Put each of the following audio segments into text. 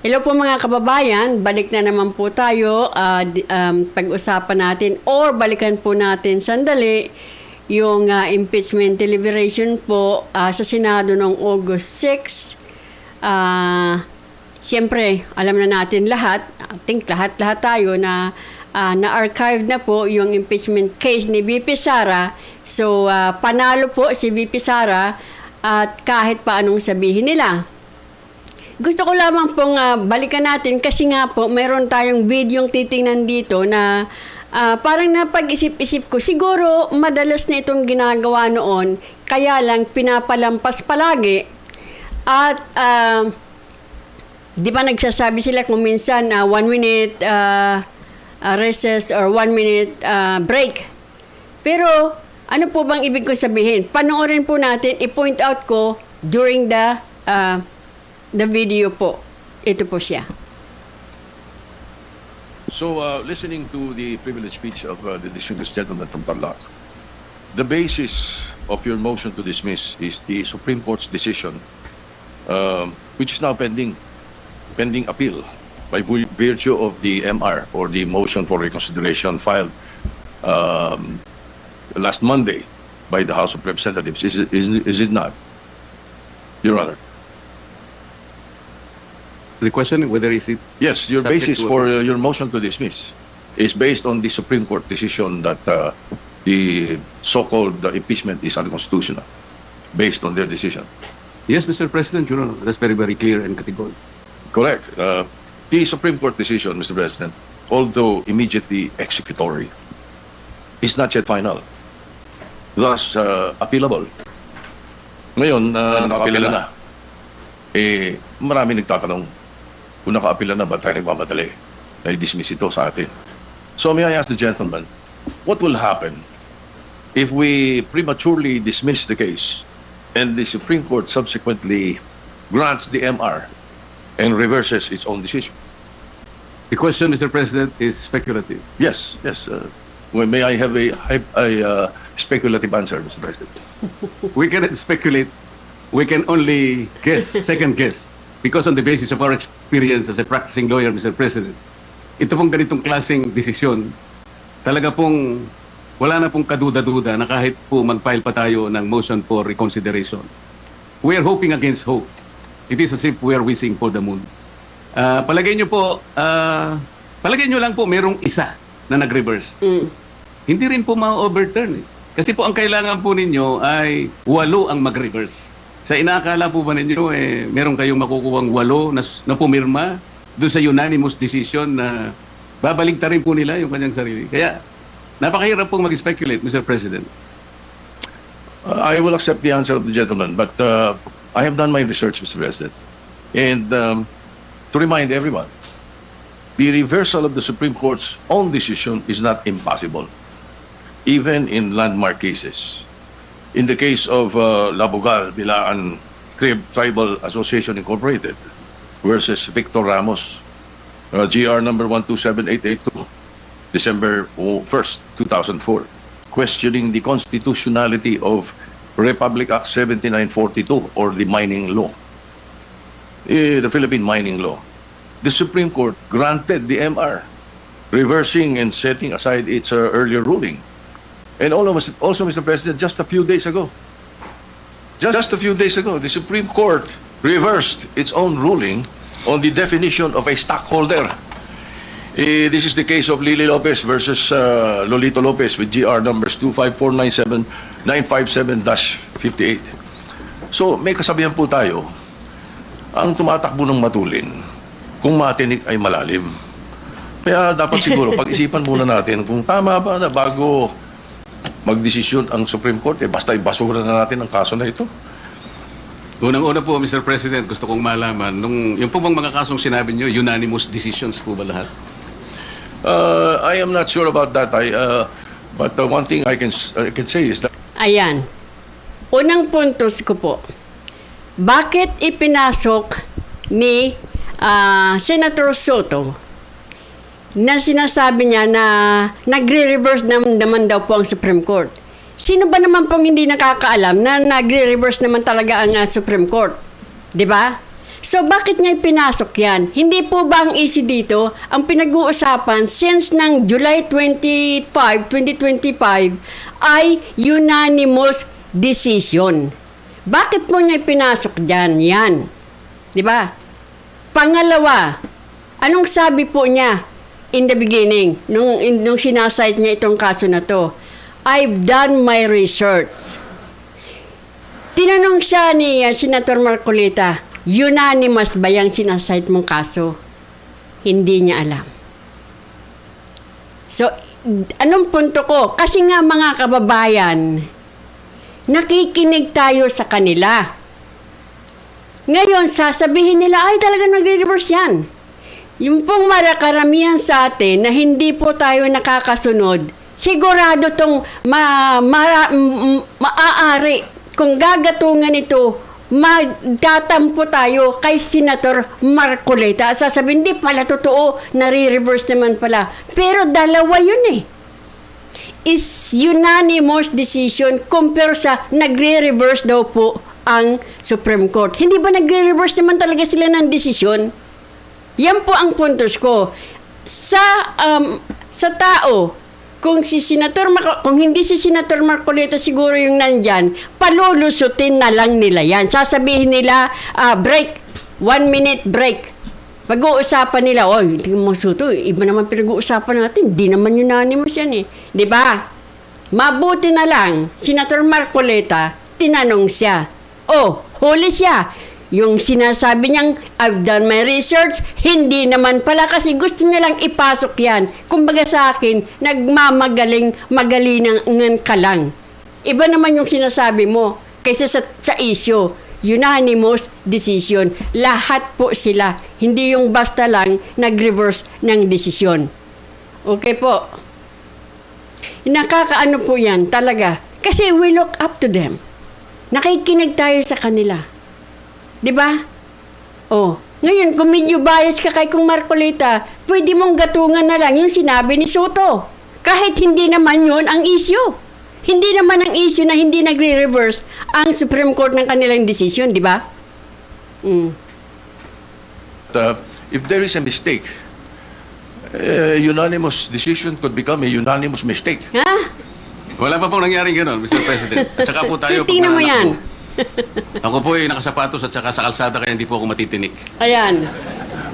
Hello po mga kababayan, balik na naman po tayo. di- um, pag-usapan natin or balikan po natin sandali yung ah, impeachment deliberation po ah, sa Senado noong August 6. Ah, Siyempre, alam na natin lahat, I think lahat-lahat tayo na ah, na-archive na po yung impeachment case ni VP Sara. So, ah, panalo po si VP Sara at kahit pa anong sabihin nila. Gusto ko lamang pong ah, balikan natin kasi nga po meron tayong video titingnan dito na ah, parang napag-isip-isip ko siguro madalas na itong ginagawa noon kaya lang pinapalampas palagi at ah, di ba nagsasabi sila kung minsan ah, one minute ah, ah, recess or one minute ah, break pero ano po bang ibig ko sabihin? Panoorin po natin, i-point out ko during the uh, the video po. Ito po siya. So, uh, listening to the privileged speech of uh, the distinguished gentleman from Tarlac, the basis of your motion to dismiss is the Supreme Court's decision, um, which is now pending, pending appeal by virtue of the MR or the motion for reconsideration filed um, last Monday by the House of Representatives. Is, it- is it not, Your Honor? The question whether is it Yes, your Subject basis to for uh, your motion to dismiss is based on the Supreme Court decision that uh, the so-called uh, impeachment is unconstitutional, based on their decision. yes, Mr. President, Your Honor, that's very very clear and categorical. Correct. Uh, the Supreme Court decision, Mr. President, although immediately executory, is not yet final. Thus, uh, appealable. Ngayon, uh, nakaapila na. Eh, marami nagtatanong, kung nakaapila na, ba't tayo nagmamadali? Na i-dismiss ito sa atin. So may I ask the gentleman, what will happen if we prematurely dismiss the case and the Supreme Court subsequently grants the MR and reverses its own decision? The question, Mr. President, is speculative. Yes, yes. Uh, well, may I have a, a uh, speculative answer, Mr. President? We cannot speculate. We can only guess, second guess, because on the basis of our experience as a practicing lawyer, Mr. President, ito pong ganitong klaseng desisyon, talaga pong wala na pong kaduda-duda na kahit po mag-file pa tayo ng motion for reconsideration. We are hoping against hope. It is as if we are wishing for the moon. Ah, palagay nyo po, ah, palagay nyo lang po merong isa na nag-reverse. Mm. Hindi rin po ma-overturn eh. Kasi po ang kailangan po ninyo ay walo ang mag-reverse. Sa inaakala po ba ninyo, eh, meron kayong makukuhang walo na, na pumirma doon sa unanimous decision na babalik rin po nila yung kanyang sarili. Kaya napakahirap pong mag-speculate, Mr. President. Uh, I will accept the answer of the gentleman, but uh, I have done my research, Mr. President. And um, to remind everyone, the reversal of the Supreme Court's own decision is not impossible, even in landmark cases. In the case of uh, Labugal, Bilaan Crib Tribal Association Incorporated versus Victor Ramos, uh, GR number 127882, December 1st, 2004, questioning the constitutionality of Republic Act 7942 or the mining law, eh, the Philippine mining law. The Supreme Court granted the MR, reversing and setting aside its uh, earlier ruling. And all of us, also, Mr. President, just a few days ago, just a few days ago, the Supreme Court reversed its own ruling on the definition of a stockholder. Eh, this is the case of Lily Lopez versus uh, Lolito Lopez with GR numbers 25497, 957-58. So, may kasabihan po tayo, ang tumatakbo ng matulin, kung matinik ay malalim. Kaya dapat siguro pag-isipan muna natin kung tama ba na bago magdesisyon ang Supreme Court, eh basta ibasura na natin ang kaso na ito. Unang-una po, Mr. President, gusto kong malaman, nung, yung po bang mga kasong sinabi nyo, unanimous decisions po ba lahat? Uh, I am not sure about that. I, uh, but uh, one thing I can, I can say is that Ayan. Unang puntos ko po. Bakit ipinasok ni ah, Senator Soto na sinasabi niya na nagre-reverse naman, naman daw po ang Supreme Court? Sino ba naman pong hindi nakakaalam na nagre-reverse naman talaga ang ah, Supreme Court? 'Di ba? So bakit niya pinasok yan? Hindi po ba ang issue dito, ang pinag-uusapan since ng July 25, 2025 ay unanimous decision. Bakit po niya pinasok dyan? Yan. Di ba? Pangalawa, anong sabi po niya in the beginning, nung, in, nung sinasite niya itong kaso na to? I've done my research. Tinanong siya ni uh, Senator Marcolita, unanimous ba yung sinasite mong kaso? Hindi niya alam. So, anong punto ko? Kasi nga mga kababayan, nakikinig tayo sa kanila. Ngayon, sasabihin nila, ay talaga nagre-reverse yan. Yung pong marakaramihan sa atin na hindi po tayo nakakasunod, sigurado tong ma, ma, m- m- maaari kung gagatungan ito, magtatampo tayo kay Senator Marcoleta. Sasabihin, hindi pala totoo, nare-reverse naman pala. Pero dalawa yun eh is unanimous decision compare sa nagre-reverse daw po ang Supreme Court. Hindi ba nagre-reverse naman talaga sila ng desisyon? Yan po ang puntos ko. Sa um, sa tao, kung si Senator Marco, kung hindi si Senator Marcoleta siguro yung nandyan, palulusutin na lang nila yan. Sasabihin nila, ah, break, one minute break. Pag-uusapan nila, oy, hindi mo suto, iba naman pinag-uusapan natin, di naman unanimous yan eh. Ba? Mabuti na lang, Senator Marcoleta, tinanong siya. Oh, huli siya. Yung sinasabi niyang, I've done my research, hindi naman pala kasi gusto niya lang ipasok yan. Kumbaga sa akin, nagmamagaling, magalingan ka lang. Iba naman yung sinasabi mo kaysa sa, sa issue. Unanimous decision. Lahat po sila. Hindi yung basta lang nag-reverse ng desisyon. Okay po. Nakakaano po yan talaga. Kasi we look up to them. Nakikinig tayo sa kanila. 'Di ba? Oh, ngayon kung medyo bias ka kay kung Marcolita, pwede mong gatungan na lang yung sinabi ni Soto. Kahit hindi naman yun ang issue. Hindi naman ang issue na hindi nagre-reverse ang Supreme Court ng kanilang decision, di ba? Mm. Uh, if there is a mistake, uh, unanimous decision could become a unanimous mistake. Ha? Wala pa pong nangyaring gano'n, Mr. President. At saka po tayo... Tingnan mo yan. Ako po ay nakasapatos at saka sa kalsada kaya hindi po ako matitinik. Ayan.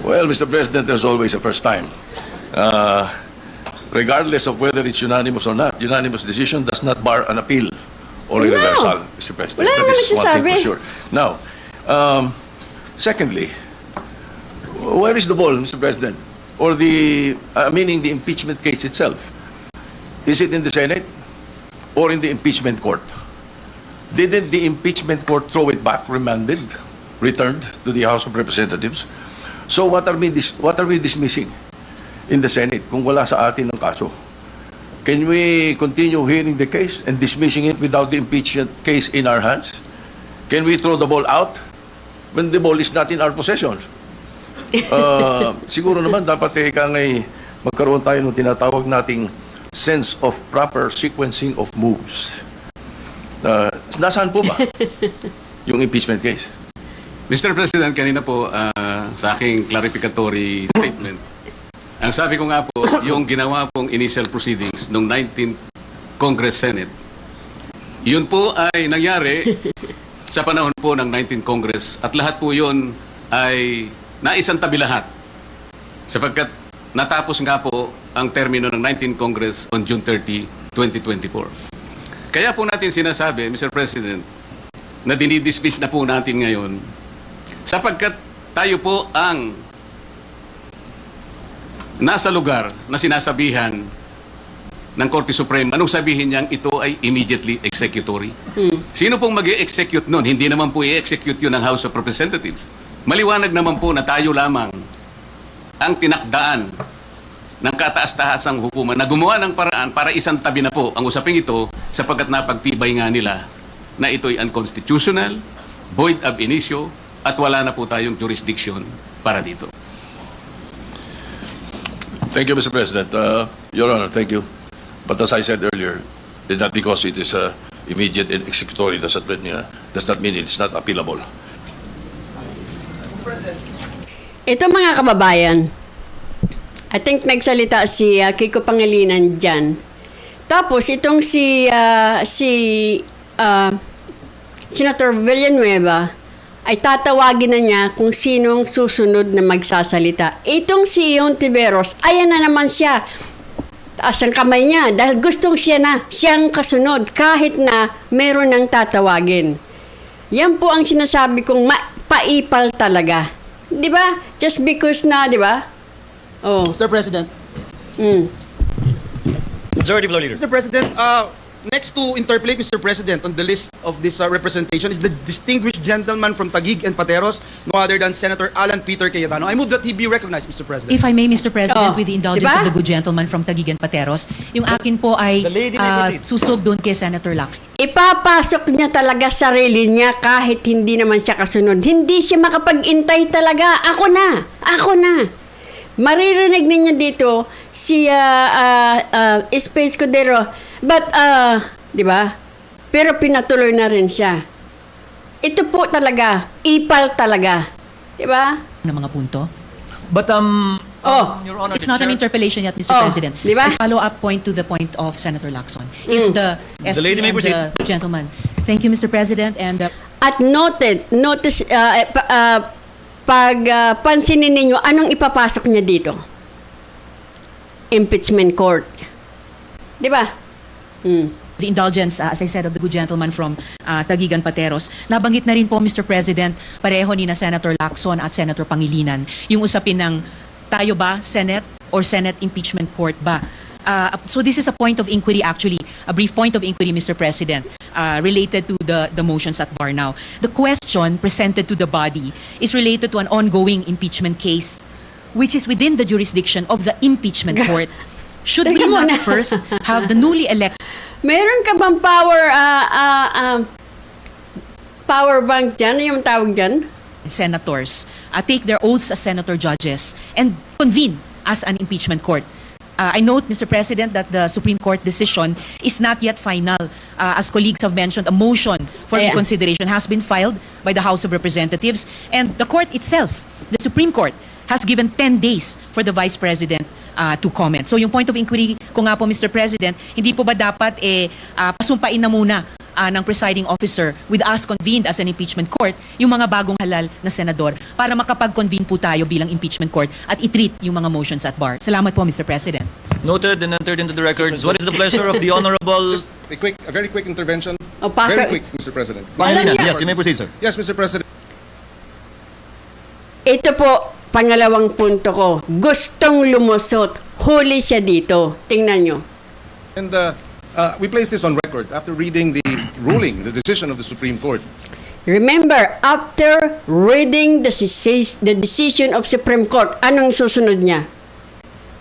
Well, Mr. President, there's always a first time. Uh, regardless of whether it's unanimous or not, unanimous decision does not bar an appeal or a No. reversal, Mr. President. Wala that naman is one thing for sure. Now, um, secondly, where is the ball, Mr. President? Or the, uh, meaning the impeachment case itself? Is it in the Senate or in the impeachment court? Didn't the impeachment court throw it back, remanded, returned to the House of Representatives? So what are we dis- what are we dismissing in the Senate kung wala sa atin ang kaso? Can we continue hearing the case and dismissing it without the impeachment case in our hands? Can we throw the ball out when the ball is not in our possession? Uh, siguro naman dapat eh ka ngay magkaroon tayo ng tinatawag nating sense of proper sequencing of moves. Uh, nasaan po ba yung impeachment case? Mr. President, kanina po ah, sa aking clarificatory statement, ang sabi ko nga po, yung ginawa pong initial proceedings noong 19th Congress Senate, yun po ay nangyari sa panahon po ng 19th Congress at lahat po yun ay naisantabi lahat sapagkat natapos nga po ang termino ng 19th Congress on June 30, 2024. Kaya po natin sinasabi, Mr. President, na dinidismiss na po natin ngayon sapagkat tayo po ang nasa lugar na sinasabihan ng Korte Suprema, anong sabihin niyang ito ay immediately executory? Sino pong mag execute nun? Hindi naman po i-execute yun ng House of Representatives. Maliwanag naman po na tayo lamang ang tinakdaan ng kataas-tahasang hukuman na gumawa ng paraan para isang tabi na po ang usaping ito sapagkat napagtibay nga nila na ito'y unconstitutional, void ab initio, at wala na po tayong jurisdiction para dito. Thank you, Mr. President. Uh, Your Honor, thank you. But as I said earlier, eh, not because it is uh, immediate and executory does not mean, uh, does not mean it's not appealable. Ito mga kababayan, I think nagsalita si ah, Kiko Pangilinan dyan. Tapos itong si ah, si ah, Senator Villanueva ay tatawagin na niya kung sinong susunod na magsasalita. Itong si Ion Tiveros, ayan na naman siya. Taas ang kamay niya dahil gustong siya na, siyang kasunod kahit na meron ng tatawagin. Yan po ang sinasabi kong ma- paipal talaga. 'Di ba? Just because na, 'di ba? Oh. Mr. President, Mm. Majority Floor Leader. Mr. President, uh, next to interpolate, Mr. President, on the list of this uh, representation is the distinguished gentleman from Taguig and Pateros, no other than Senator Alan Peter Cayetano. I move that he be recognized, Mr. President. If I may, Mr. President, Oh, with the indulgence diba? of the good gentleman from Taguig and Pateros, yung akin po ay proceed. susog doon kay Senator Lacson. Ipapasok niya talaga sarili niya kahit hindi naman siya kasunod. Hindi siya makapag-intay talaga. Ako na. Ako na. Maririnig ninyo dito si ah, ah, ah, Space Cordero. But, ah, di ba? Pero pinatuloy na rin siya. Ito po talaga, ipal talaga. Di ba? ng mga punto. But um, Oh. Your Honor, It's not an interpellation yet, Mr. Oh, President. di ba? A follow-up point to the point of Senator Lacson. If the The SP lady may and proceed. the gentleman. Thank you, Mr. President. And uh, At noted, notice, ah, eh, ah, pag ah, pansinin ninyo, anong ipapasok niya dito? Impeachment court. Di ba? Hmm. the indulgence, uh, as I said, of the good gentleman from uh, Tagigan Pateros. Nabanggit na rin po, Mr. President, pareho ni na Senator Lacson at Senator Pangilinan, yung usapin ng tayo ba, Senate or Senate Impeachment Court ba? Uh, so this is a point of inquiry actually, a brief point of inquiry, Mr. President, uh, related to the, the motions at bar now. The question presented to the body is related to an ongoing impeachment case which is within the jurisdiction of the impeachment court. Should we not first have the newly elected Meron ka bang power, ah, ah, ah, power bank dyan? Yung tawag dyan? senators uh, take their oaths as senator judges and convene as an impeachment court. Uh, I note, Mr. President, that the Supreme Court decision is not yet final. Uh, as colleagues have mentioned, a motion for Ayan. reconsideration has been filed by the House of Representatives and the court itself, the Supreme Court, has given 10 days for the Vice President uh, to comment. So yung point of inquiry ko nga po, Mr. President, hindi po ba dapat eh, uh, pasumpain na muna ah, ng presiding officer with us convened as an impeachment court, yung mga bagong halal na senador para makapag-convene po tayo bilang impeachment court at i-treat yung mga motions at bar. Salamat po, Mr. President. Noted and entered into the records. What is the pleasure of the Honorable Just a quick, a very quick intervention. O, paso- Very quick, Mr. President. Pangilinan? Alam niya- Yes, you may proceed, sir. Yes, Mr. President. Ito po, pangalawang punto ko. Gustong lumusot. Huli siya dito. Tingnan nyo. And uh, uh, we place this on record after reading the ruling, the decision of the Supreme Court. Remember, after reading the, the decision of Supreme Court, anong susunod niya?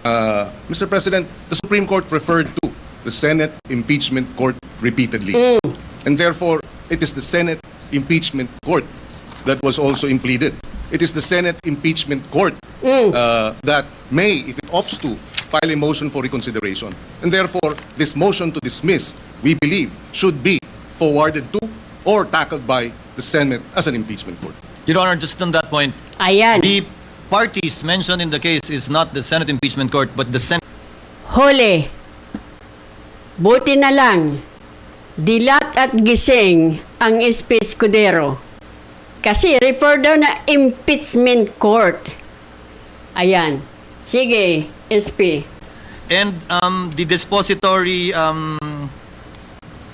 Uh, Mr. President, the Supreme Court referred to the Senate impeachment court repeatedly. And therefore, it is the Senate impeachment court that was also impleaded. It is the Senate impeachment court uh, that may, if it opts to, file a motion for reconsideration. And therefore, this motion to dismiss, we believe, should be forwarded to or tackled by the Senate as an impeachment court. Your Honor, just on that point, Ayan. the parties mentioned in the case is not the Senate Impeachment Court, but the Senate. Huli. Buti na lang. Dilat at gising ang Space Cudero. Kasi refer daw na impeachment court. Ayan. Sige, SP. And um, the dispository um,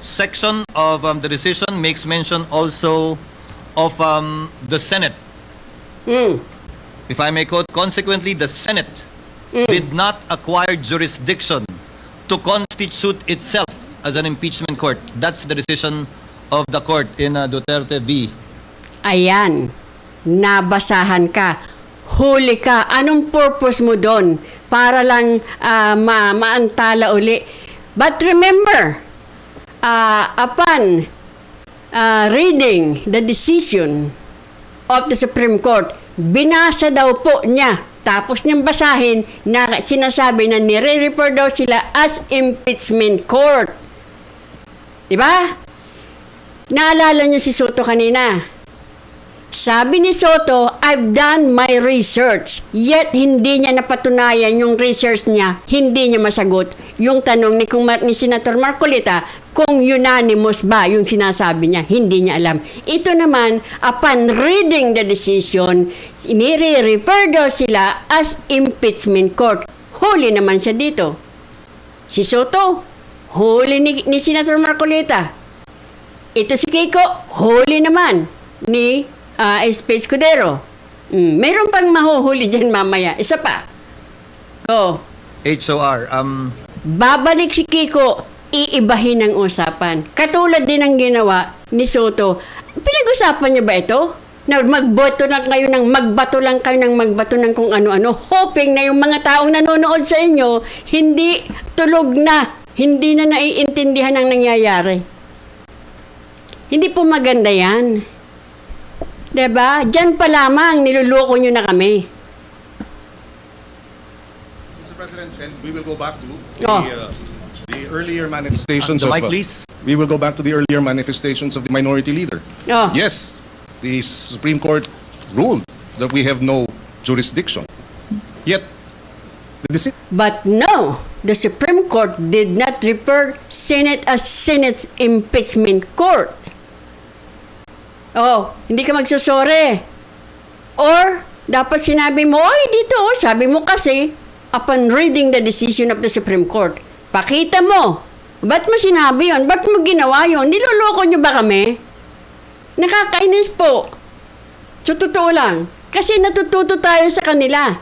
section of um, the decision makes mention also of um, the Senate. Mm. If I may quote, consequently, the Senate did not acquire jurisdiction to constitute itself as an impeachment court. That's the decision of the court in uh, Duterte v. Ayan. Nabasahan ka. Huli ka. Anong purpose mo doon? Para lang ah, ma maantala uli. But remember, ah, upon ah, reading the decision of the Supreme Court, binasa daw po niya. Tapos niyang basahin na sinasabi na nire-refer daw sila as impeachment court. Diba? Naalala niyo si Soto kanina. Sabi ni Soto, I've done my research. Yet, hindi niya napatunayan yung research niya. Hindi niya masagot yung tanong ni, kung, ni Senator Marcolita kung unanimous ba yung sinasabi niya. Hindi niya alam. Ito naman, upon reading the decision, inire-refer daw sila as impeachment court. Huli naman siya dito. Si Soto, huli ni, ni Senator Marcolita. Ito si Kiko, huli naman ni uh, Space Escudero. Mm, meron pang mahuhuli dyan mamaya. Isa pa. Oh, HOR, um, babalik si Kiko, iibahin ang usapan. Katulad din ang ginawa ni Soto. Pinag-usapan niya ba ito? Na magboto lang kayo ng magbato lang kayo ng magbato ng kung ano-ano. Hoping na yung mga taong nanonood sa inyo, hindi tulog na. Hindi na naiintindihan ang nangyayari. Hindi po maganda yan. 'Di ba? Diyan pa lamang niluloko nyo na kami. Mr. President, and we will go back to the, Oh. uh, the earlier manifestations the of... mic, uh, please. We will go back to the earlier manifestations of the minority leader. Oh. Yes, the Supreme Court ruled that we have no jurisdiction. Yet, the decision But no, the Supreme Court did not refer Senate as Senate's impeachment court. Oh, hindi ka magsusore. Or, dapat sinabi mo, ay dito, oh, sabi mo kasi, upon reading the decision of the Supreme Court, pakita mo. Ba't mo sinabi yon? Ba't mo ginawa yon? Niloloko nyo ba kami? Nakakainis po. So, totoo lang. Kasi natututo tayo sa kanila.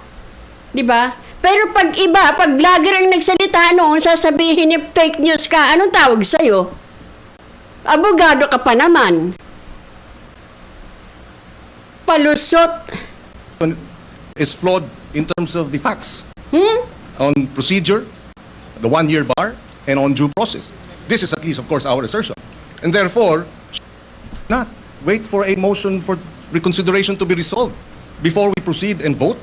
Di ba? Pero pag iba, pag vlogger ang nagsalita noon, sasabihin ni fake news ka, anong tawag sa'yo? Abogado ka pa naman. Palusot. is flawed in terms of the facts Hmm? on procedure, the one-year bar, and on due process. This is at least, of course, our assertion. And therefore, not wait for a motion for reconsideration to be resolved before we proceed and vote.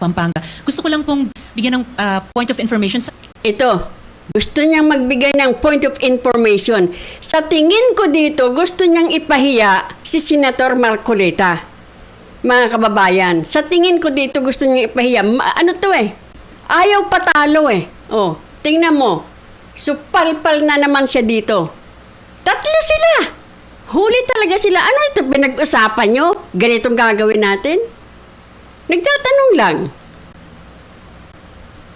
Pampanga. Gusto ko lang pong bigyan ng ah, point of information sa Ito, gusto niyang magbigay ng point of information. Sa tingin ko dito, gusto niyang ipahiya si Senator Marcoleta. Mga kababayan, sa tingin ko dito gusto niyang ipahiya. Ma- ano to eh? Ayaw patalo eh. Oh, tingnan mo. Supalpal na naman siya dito. Tatlo sila. Huli talaga sila. Ano ito pinag-usapan nyo? Ganitong gagawin natin? Nagtatanong lang.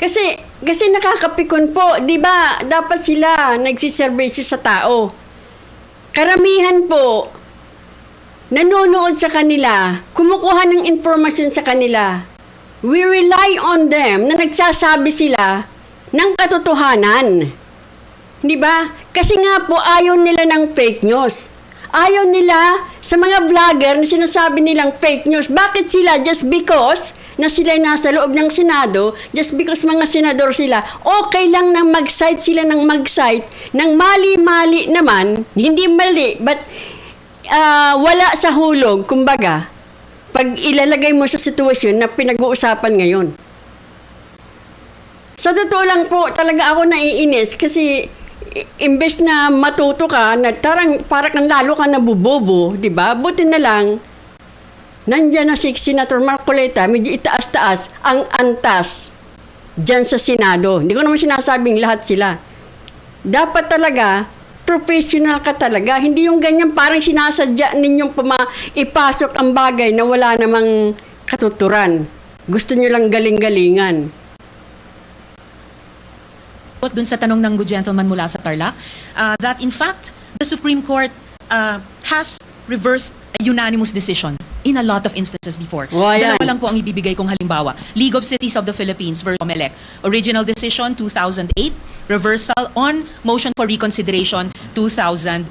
Kasi, kasi nakakapikon po. Di ba, dapat sila nagsiservisyo sa tao. Karamihan po, nanonood sa kanila, kumukuha ng informasyon sa kanila. We rely on them na nagsasabi sila ng katotohanan. Di ba? Kasi nga po ayaw nila ng fake news. Ayaw nila sa mga vlogger na sinasabi nilang fake news. Bakit sila? Just because na sila nasa loob ng Senado, just because mga senador sila, okay lang na mag-cite sila ng mag-cite, ng mali-mali naman, hindi mali, but ah, wala sa hulog, kumbaga, pag ilalagay mo sa sitwasyon na pinag-uusapan ngayon. Sa totoo lang po, talaga ako naiinis kasi imbes na matuto ka, na tarang, para kang lalo ka nabubobo, di ba? Buti na lang, nandyan na si Senator Marcoleta, medyo itaas-taas ang antas dyan sa Senado. Hindi ko naman sinasabing lahat sila. Dapat talaga, professional ka talaga. Hindi yung ganyan parang sinasadya ninyong puma, ipasok ang bagay na wala namang katuturan. Gusto nyo lang galing-galingan. Dun sa tanong ng good gentleman mula sa Tarlac, uh, that in fact, the Supreme Court uh, has reversed a unanimous decision in a lot of instances before. Oh, ayan. Dalawa lang po ang ibibigay kong halimbawa. League of Cities of the Philippines versus Comelec. Original decision 2008, reversal on motion for reconsideration 2009.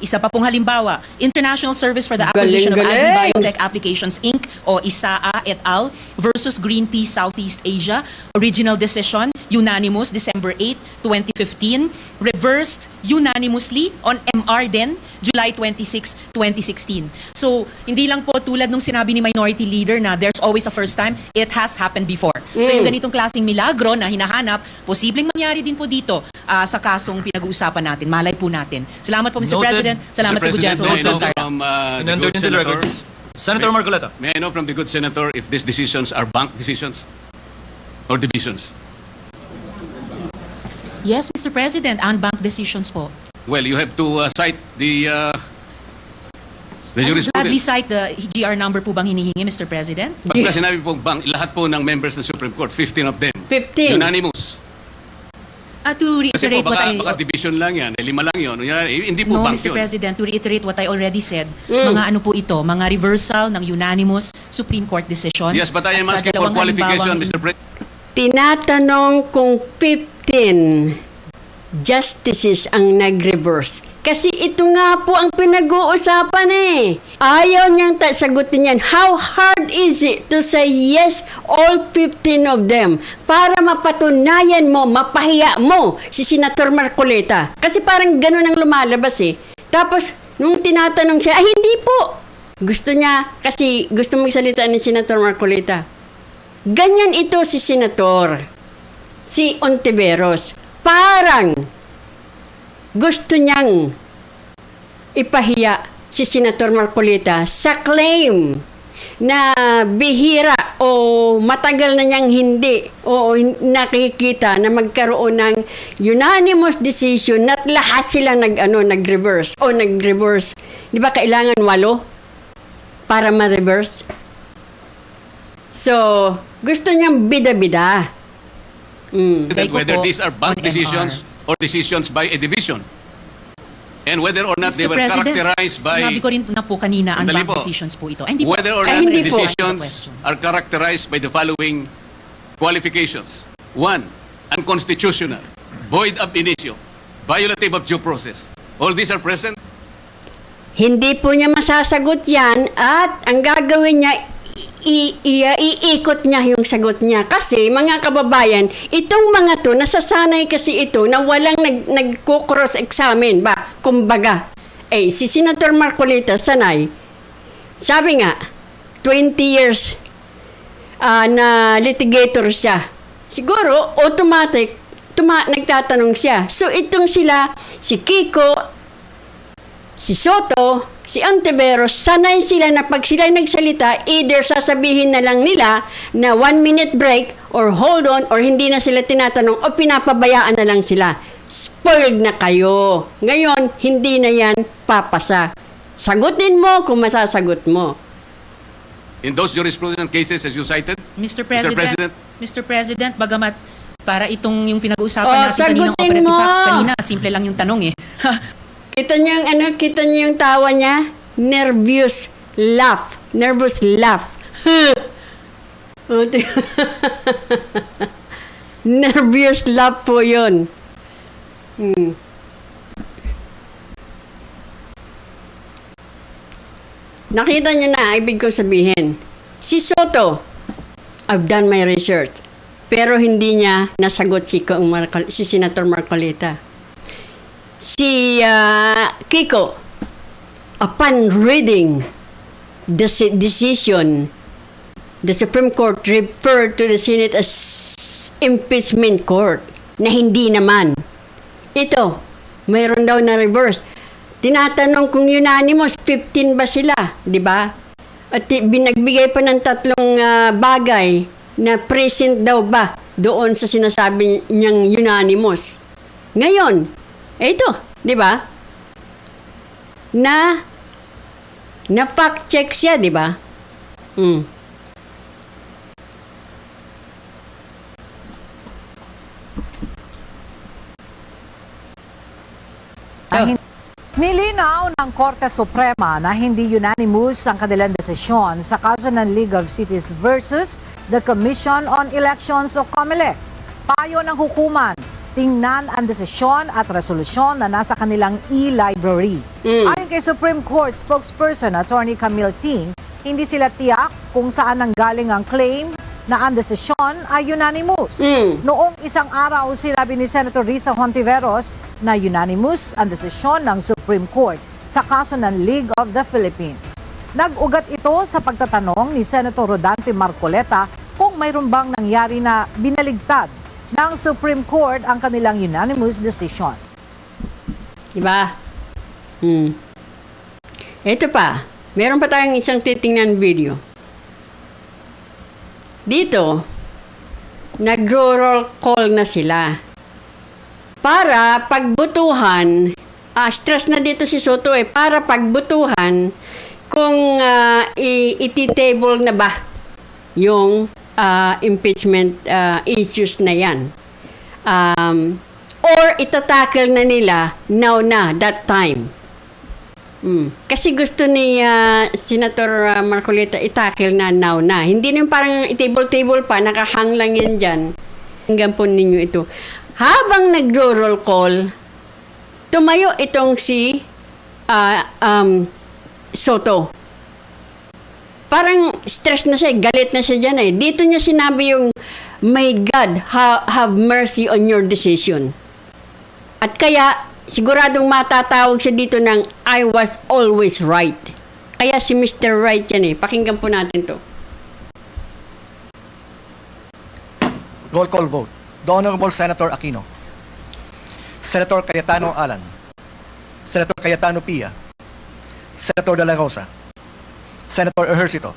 Isa pa pong halimbawa, International Service for the Acquisition of Galing-galing. Agri-Biotech Applications Inc. o ISAA et al. versus Greenpeace Southeast Asia. Original decision, unanimous, December 8, 2015. Reversed unanimously on MR din, July 26, 2016. So, hindi lang po tulad nung sinabi ni Minority Leader na there's always a first time, it has happened before. So, yung ganitong klaseng milagro na hinahanap, posibleng mangyari din po dito ah, sa kasong pinag-uusapan natin. Malay po natin. Salamat po, Mr. Noted. President. Salamat Mr. sa good President, gentleman may I from know Tarlac. from uh, the good senator. Senator Marcoleta. may I know from the good senator if these decisions are bank decisions or divisions? Yes, Mr. President, unbanked decisions po. Well, you have to uh, cite the uh, the I would gladly jurisprudence. cite the GR number po bang hinihingi, Mr. President? Pagka sinabi pong bank, lahat po ng members ng Supreme Court, 15 of them, 15. unanimous. Uh, to Kasi reiterate po, what baka, I... baka division lang yan, eh, lima lang yun. Yan, eh, Hindi po No, bank Mr. yun. President, to reiterate what I already said, mga ano po ito, mga reversal ng unanimous Supreme Court decisions. Yes, but I am sa asking for dalawang qualification, halimbawang- Mr. President. Tinatanong kung 15 justices ang nag-reverse. Kasi ito nga po ang pinag-uusapan eh. Ayaw niyang ta- sagutin yan. How hard is it to say yes all 15 of them para mapatunayan mo, mapahiya mo si Senator Marcoleta? Kasi parang ganun ang lumalabas eh. Tapos, nung tinatanong siya, ay hindi po. Gusto niya, kasi gusto magsalita ni Senator Marcoleta. Ganyan ito si Senator, si Ontiveros. Parang gusto niyang ipahiya si Senator Marcolita sa claim na bihira o matagal na niyang hindi o nakikita na magkaroon ng unanimous decision at lahat sila nag ano nag-reverse o nag-reverse. 'Di ba kailangan walo para ma-reverse? So, gusto niyang bida-bida. Mm. Ko whether po, these are bank on decisions or decisions by a division. And whether or not they Mr. were President, characterized by sinabi ko rin na po kanina, unbanked po. decisions po ito. Hindi whether or not the decisions are characterized by the following qualifications. One, unconstitutional, void ab initio, violative of due process. All these are present. Hindi po niya masasagot yan at ang gagawin niya, i- i- iikot niya yung sagot niya. Kasi mga kababayan, itong mga to, nasasanay kasi ito na walang nag, nagko-cross-examine ba? Kumbaga, eh, si Senator Marcolita sanay. Sabi nga, 20 years ah, na litigator siya. Siguro, automatic, tuma- nagtatanong siya. So, itong sila, si Kiko, si Soto, si Antiveros, sanay sila na pag sila nagsalita, either sasabihin na lang nila na one minute break or hold on or hindi na sila tinatanong o pinapabayaan na lang sila. Spoiled na kayo. Ngayon, hindi na yan papasa. Sagutin mo kung masasagot mo. In those jurisprudence cases as you cited, Mr. President, President. Mr. President, bagamat para itong yung pinag-uusapan Oh, natin sagutin operative mo! facts kanina, simple lang yung tanong eh. Kita niyo yung ano, kita niyo yung tawa niya? Nervous laugh. Nervous laugh. Nervous laugh po yun. Hmm. Nakita niyo na, ibig ko sabihin. Si Soto, I've done my research. Pero hindi niya nasagot si, si Senator Marcolita si ah, Kiko, upon reading the si- decision, the Supreme Court referred to the Senate as impeachment court na hindi naman. Ito, mayroon daw na reverse. Tinatanong kung unanimous, 15 ba sila, di ba? At binagbigay pa ng tatlong ah, bagay na present daw ba doon sa sinasabi niyang unanimous. Ngayon, eh ito, di ba? Na na fact check siya, di ba? Mm. Hin- Nilinaw ng Korte Suprema na hindi unanimous ang kanilang desisyon sa kaso ng League of Cities versus the Commission on Elections o COMELEC. Payo ng hukuman, tingnan ang desisyon at resolusyon na nasa kanilang e-library. Ayon kay Supreme Court spokesperson Attorney Camille Ting, hindi sila tiyak kung saan nanggaling ang claim na ang desisyon ay unanimous. Mm. Noong isang araw, sinabi ni Senator Risa Hontiveros na unanimous ang desisyon ng Supreme Court sa kaso ng League of the Philippines. Nag-ugat ito sa pagtatanong ni Senator Rodante Marcoleta kung mayroon bang nangyari na binaligtad ng Supreme Court ang kanilang unanimous decision. Diba? Hmm. Ito pa. Meron pa tayong isang titingnan video. Dito, nagro-roll call na sila. Para pagbutuhan, ah, stress na dito si Soto eh, para pagbutuhan kung ah, i- iti-table na ba yung ah, impeachment ah, issues na yan. Um, or itatackle na nila now na, that time. Mm. Kasi gusto ni ah, Senator ah, Marcoleta itackle na now na. Hindi na parang table-table pa, nakahang lang yan dyan. Hanggang po ninyo ito. Habang nagro-roll call, tumayo itong si ah, um, Soto. Parang stress na siya, galit na siya dyan eh. Dito niya sinabi yung, May God ha- have mercy on your decision. At kaya, siguradong matatawag siya dito ng I was always right. Kaya si Mr. Right yan eh. Pakinggan po natin to. Roll call vote. The Honorable Senator Aquino. Senator Cayetano Alan. Senator Cayetano Pia. Senator De La Rosa. Senator Ejercito.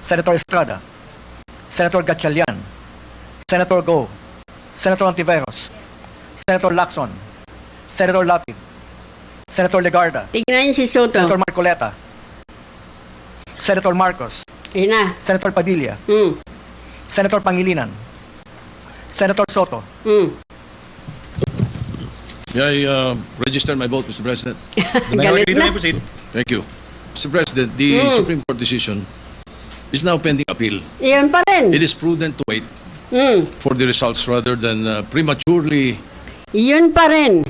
Senator Estrada. Senator Gatchalian. Senator Go. Senator Antiveros. Senator Lacson. Senator Lapid. Senator Legarda. Tignan si Soto. Senator Marcoleta. Senator Marcos. Ayun na. Senator Padilla. Mm. Senator Pangilinan. Senator Soto. Mm. May I uh, register my vote, Mr. President? Galit na. Thank you. Mr. President, the Mm. Supreme Court decision is now pending appeal. Iyon pa rin. It is prudent to wait Mm. for the results rather than uh, prematurely Iyon pa rin.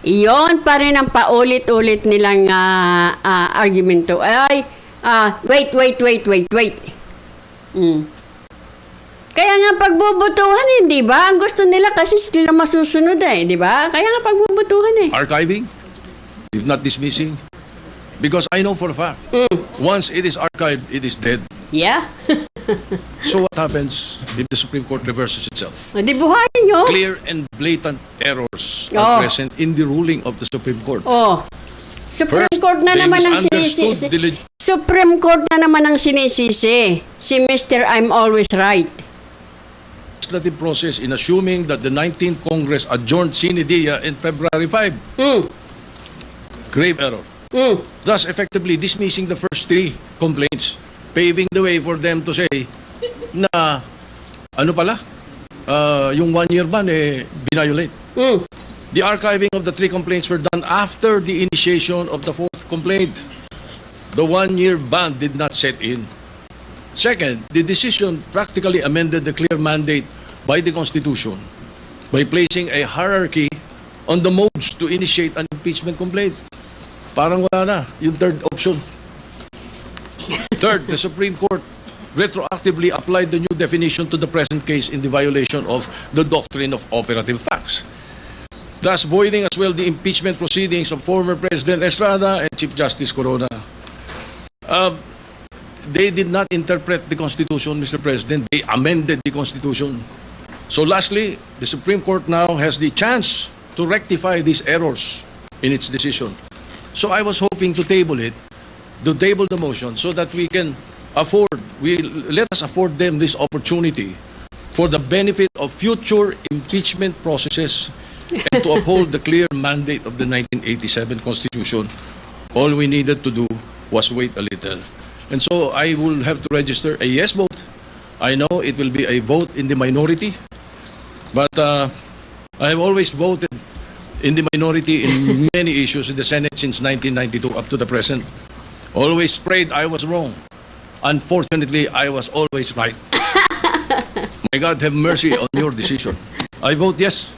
Iyon pa rin ang paulit-ulit nilang ah, ah, argumento. Ay, ah, wait, wait, wait, wait, wait. Mm. Kaya nga pagbubutuhan eh, di ba? Ang gusto nila kasi sila masusunod eh, di ba? Kaya nga pagbubutuhan eh. archiving, if not dismissing. Because I know for a fact, once it is archived, it is dead. Yeah? So what happens if the Supreme Court reverses itself? Di buhayin nyo. Clear and blatant errors Oh. are present in the ruling of the Supreme Court. Oh. Supreme First, Court na they naman ang misunderstood sinisisi. the leg- Supreme Court na naman ang sinisisi. Si Mr. I'm always right. legislative process in assuming that the 19th Congress adjourned sine die in February 5. Mm. Grave error. Mm. Thus effectively dismissing the first three complaints, paving the way for them to say na ano pala, uh, yung one-year ban eh, binayolate. Mm. The archiving of the three complaints were done after the initiation of the fourth complaint. The one-year ban did not set in. Second, the decision practically amended the clear mandate by the Constitution by placing a hierarchy on the modes to initiate an impeachment complaint. Parang wala na, yung third option. Third, the Supreme Court retroactively applied the new definition to the present case in the violation of the doctrine of operative facts thus voiding as well the impeachment proceedings of former President Estrada and Chief Justice Corona. Um, they did not interpret the Constitution, Mr. President. They amended the Constitution. So lastly, the Supreme Court now has the chance to rectify these errors in its decision. So I was hoping to table it, to table the motion so that we can afford, we, let us afford them this opportunity for the benefit of future impeachment processes and to uphold the clear mandate of the 1987 Constitution. All we needed to do was wait a little. And so I will have to register a yes vote. I know it will be a vote in the minority, but uh, I have always voted in the minority in many issues in the Senate since 1992 up to the present. Always prayed I was wrong. Unfortunately, I was always right. May God have mercy on your decision. I vote yes.